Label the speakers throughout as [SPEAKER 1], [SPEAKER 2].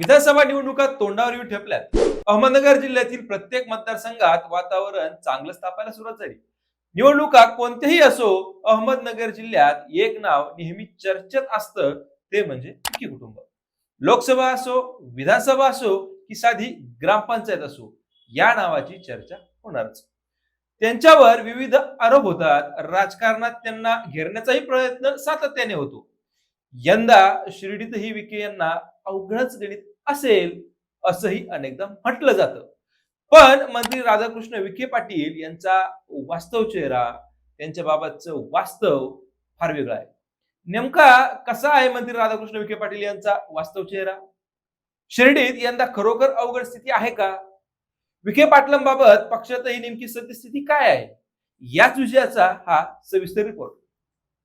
[SPEAKER 1] विधानसभा निवडणुका तोंडावर येऊन ठेपल्यात. अहमदनगर जिल्ह्यातील प्रत्येक मतदारसंघात वातावरण चांगलं तापायला सुरुवात झाली. निवडणुका कोणत्याही असो अहमदनगर जिल्ह्यात एक नाव नेहमी चर्चेत असतं ते म्हणजे विखे कुटुंब. लोकसभा असो विधानसभा असो की साधी ग्रामपंचायत असो या नावाची चर्चा होणारच. त्यांच्यावर विविध आरोप होतात. राजकारणात त्यांना घेरण्याचाही प्रयत्न सातत्याने होतो. यंदा शिर्डीतही विखे यांना अवघडच गणित असेल असंही अनेकदा म्हटलं जातं. पण मंत्री राधाकृष्ण विखे पाटील यांचा वास्तव चेहरा त्यांच्या बाबतचं वास्तव फार वेगळा आहे. नेमका कसा आहे मंत्री राधाकृष्ण विखे पाटील यांचा वास्तव चेहरा? शिर्डीत यंदा खरोखर अवघड स्थिती आहे का? विखे पाटलांबाबत पक्षातही नेमकी सद्यस्थिती काय आहे? याच विषयाचा हा सविस्तर रिपोर्ट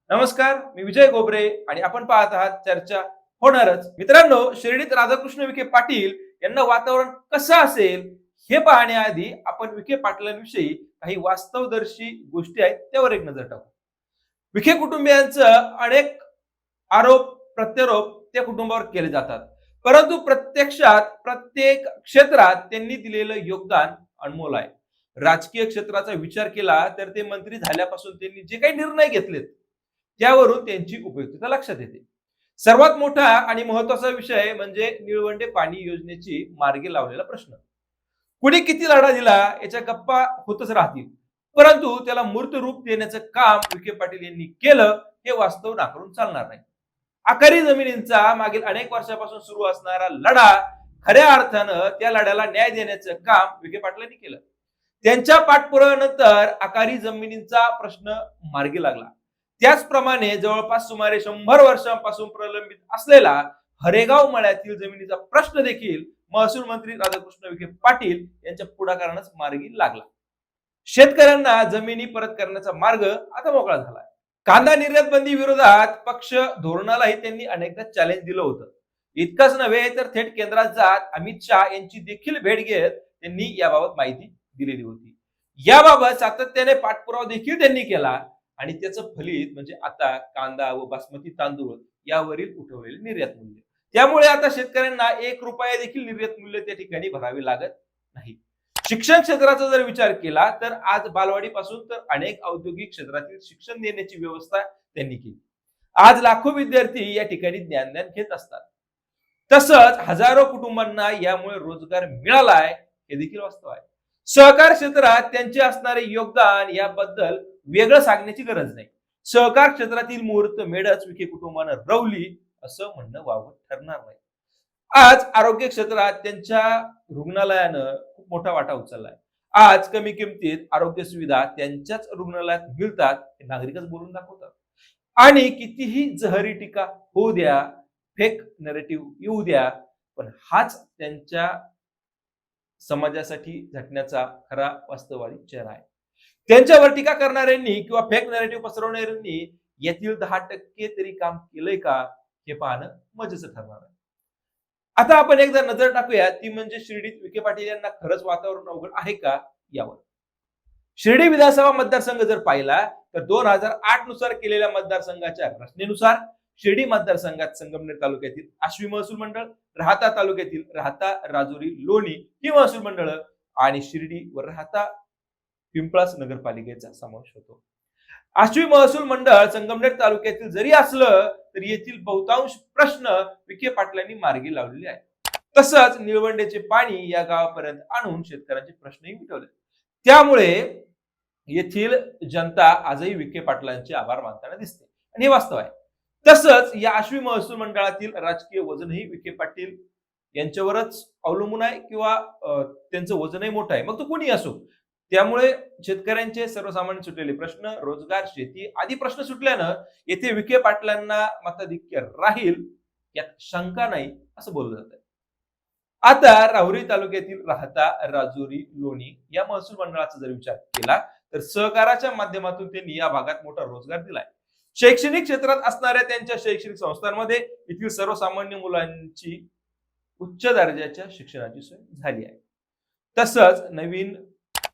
[SPEAKER 1] नमस्कार मी विजय गोबरे आणि आपण पाहत आहात चर्चा होणारच. मित्रांनो शिर्डीत राधाकृष्ण विखे पाटील यांना वातावरण कसं असेल हे पाहण्याआधी आपण विखे पाटलांविषयी काही वास्तवदर्शी गोष्टी आहेत त्यावर एक नजर टाकू. विखे कुटुंबियांचं अनेक आरोप प्रत्यारोप त्या कुटुंबावर केले जातात. परंतु प्रत्यक्षात प्रत्येक क्षेत्रात त्यांनी दिलेलं योगदान अनमोल आहे. राजकीय क्षेत्राचा विचार केला तर ते मंत्री झाल्यापासून त्यांनी जे काही निर्णय घेतलेत त्यावरून त्यांची उपयुक्तता लक्षात येते. सर्वात मोठा आणि महत्त्वाचा विषय म्हणजे निळवंडे पाणी योजनेची मार्गी लावलेला प्रश्न. कुणी किती लढा दिला याच्या गप्पा होतच राहतील. परंतु त्याला मूर्त रूप देण्याचं काम विखे पाटील यांनी केलं हे वास्तव नाकारून चालणार नाही. आकारी जमिनींचा मागील अनेक वर्षापासून सुरू असणारा लढा खऱ्या अर्थानं त्या लढ्याला न्याय देण्याचं काम विखे पाटलांनी केलं. त्यांच्या पाठपुराव्यानंतर आकारी जमिनींचा प्रश्न मार्गी लागला. त्याचप्रमाणे जवळपास सुमारे शंभर वर्षांपासून प्रलंबित असलेला हरेगाव मळ्यातील जमिनीचा प्रश्न देखील महसूल मंत्री राधाकृष्ण विखे पाटील यांच्या पुढाकारानंच मार्गी लागला. शेतकऱ्यांना जमिनी परत करण्याचा मार्ग आता मोकळा झाला कांदा निर्यात बंदी विरोधात पक्ष धोरणालाही त्यांनी अनेकदा चॅलेंज दिलं होतं. इतकंच नव्हे तर थेट केंद्रात जात अमित शहा यांची देखील भेट घेत त्यांनी याबाबत माहिती दिलेली होती. याबाबत सातत्याने पाठपुरावा देखील त्यांनी केला. आणि त्याचं फलित म्हणजे आता कांदा व बासमती तांदूळ यावरील उठवलेले निर्यात मूल्य. त्यामुळे आता शेतकऱ्यांना एक रुपया देखील निर्यात मूल्य त्या ठिकाणी भरावे लागत नाही. शिक्षण क्षेत्राचा जर विचार केला तर आज बालवाडीपासून तर अनेक औद्योगिक क्षेत्रातील शिक्षण देण्याची व्यवस्था त्यांनी केली. आज लाखो विद्यार्थी या ठिकाणी ज्ञानदान घेत असतात. तसंच हजारो कुटुंबांना यामुळे रोजगार मिळालाय हे देखील वास्तव आहे. सहकार क्षेत्रात त्यांचे असणारे योगदान याबद्दल वेगळं सांगण्याची गरज नाही. सहकार क्षेत्रातील मुहूर्त मेढच विखे कुटुंबानं रवली असं म्हणणं वावं ठरणार नाही. आज आरोग्य क्षेत्रात त्यांच्या रुग्णालयानं खूप मोठा वाटा उचललाय. आज कमी किमतीत आरोग्य सुविधा त्यांच्याच रुग्णालयात मिळतात हे नागरिकच बोलून दाखवतात. आणि कितीही जहरी टीका होऊ द्या फेक नरेटिव्ह येऊ द्या पण हाच त्यांच्या समाजासाठी झटण्याचा खरा वास्तववादी चेहरा आहे. त्यांच्यावर टीका करणाऱ्यांनी किंवा फेक नॅरेटिव्ह पसरवणाऱ्यांनी यातील दहा टक्के तरी काम केलंय का हे पाहणं मजेचं ठरणार आहे. आता आपण एकदा नजर टाकूया ती म्हणजे शिर्डीत विखे पाटील यांना खरंच वातावरण अवघड आहे का यावर. शिर्डी विधानसभा मतदारसंघ जर पाहिला तर दोन हजार आठनुसार केलेल्या मतदारसंघाच्या रचनेनुसार शिर्डी मतदारसंघात संगमनेर तालुक्यातील आश्वी महसूल मंडळ राहता तालुक्यातील राहता राजुरी लोणी ही महसूल मंडळ आणि शिर्डी व राहता पिंपळास नगरपालिकेचा समावेश होतो. आश्वी महसूल मंडळ संगमनेर तालुक्यातील जरी असलं तरी येथील बहुतांश प्रश्न विखे पाटलांनी मार्गी लावलेले आहेत. तसंच निळवंडेचे पाणी या गावापर्यंत आणून शेतकऱ्यांचे प्रश्नही मिटवले. त्यामुळे येथील जनता आजही विखे पाटलांचे आभार मानताना दिसते. आणि हे वास्तव आहे. तसंच या आश्वी महसूल मंडळातील राजकीय वजनही विखे पाटील यांच्यावरच अवलंबून आहे किंवा त्यांचं वजनही मोठं आहे. मग तो कोणी असो त्यामुळे शेतकऱ्यांचे सर्वसामान्य सुटलेले प्रश्न रोजगार शेती आदी प्रश्न सुटल्यानं येथे विखे पाटलांना मताधिक्य राहील यात शंका नाही असं बोललं जात आहे आता राहुरी तालुक्यातील राहता राजुरी लोणी या महसूल मंडळाचा जर विचार केला तर सहकाराच्या माध्यमातून त्यांनी या भागात मोठा रोजगार दिलाय. शैक्षणिक क्षेत्रात असणाऱ्या त्यांच्या शैक्षणिक संस्थांमध्ये येथील सर्वसामान्य मुलांची उच्च दर्जाच्या शिक्षणाची सोय झाली आहे. तसंच नवीन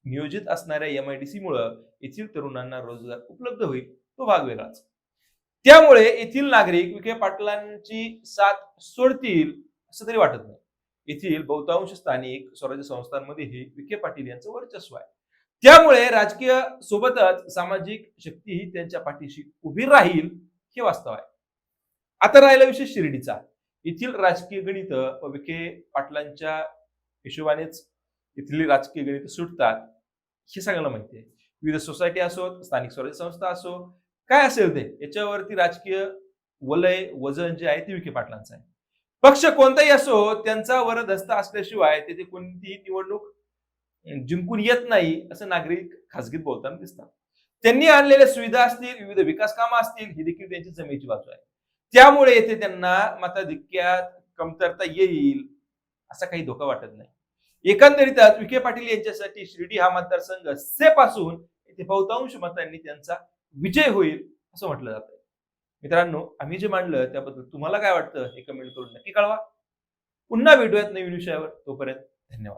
[SPEAKER 1] नियोजित असणाऱ्या एम आय डी सी मुळे येथील तरुणांना रोजगार उपलब्ध होईल तो भाग वेगळाच. त्यामुळे येथील नागरिक विखे पाटलांची साथ सोडतील असं तरी वाटत नाही. येथील बहुतांश स्थानिक स्वराज्य संस्थांमध्येही विखे पाटील यांचं वर्चस्व आहे. त्यामुळे राजकीय सोबतच सामाजिक शक्तीही त्यांच्या पाठीशी उभी राहील हे वास्तव आहे. आता राहिला विषय शिर्डीचा. येथील राजकीय गणित व विखे पाटलांच्या हिशोबानेच इथली राजकीय गणित सुटतात हे सगळ्यांना माहिती आहे. विविध सोसायटी असोत स्थानिक स्वराज्य संस्था असो काय असेल ते याच्यावरती राजकीय वलय वजन जे आहे ते विखे पाटलांचं आहे. पक्ष कोणताही असो त्यांचा वरदहस्त असल्याशिवाय तेथे कोणतीही निवडणूक जिंकून येत नाही असं नागरिक खासगीत बोलताना दिसतात. त्यांनी आणलेल्या सुविधा असतील विविध विकास कामं असतील ही देखील त्यांची जमेची बाजू आहे. त्यामुळे येथे त्यांना मताधिक्यात कमतरता येईल असा काही धोका वाटत नाही. एकंदरीतच विखे पाटील यांच्यासाठी शिर्डी हा मतदारसंघ सेफ असून येथे बहुतांश मतांनी त्यांचा विजय होईल असं म्हटलं जातं मित्रांनो आम्ही जे मांडलं त्याबद्दल तुम्हाला काय वाटतं हे कमेंट करून नक्की कळवा. पुन्हा भेटूयात नवीन विषयावर. तोपर्यंत धन्यवाद.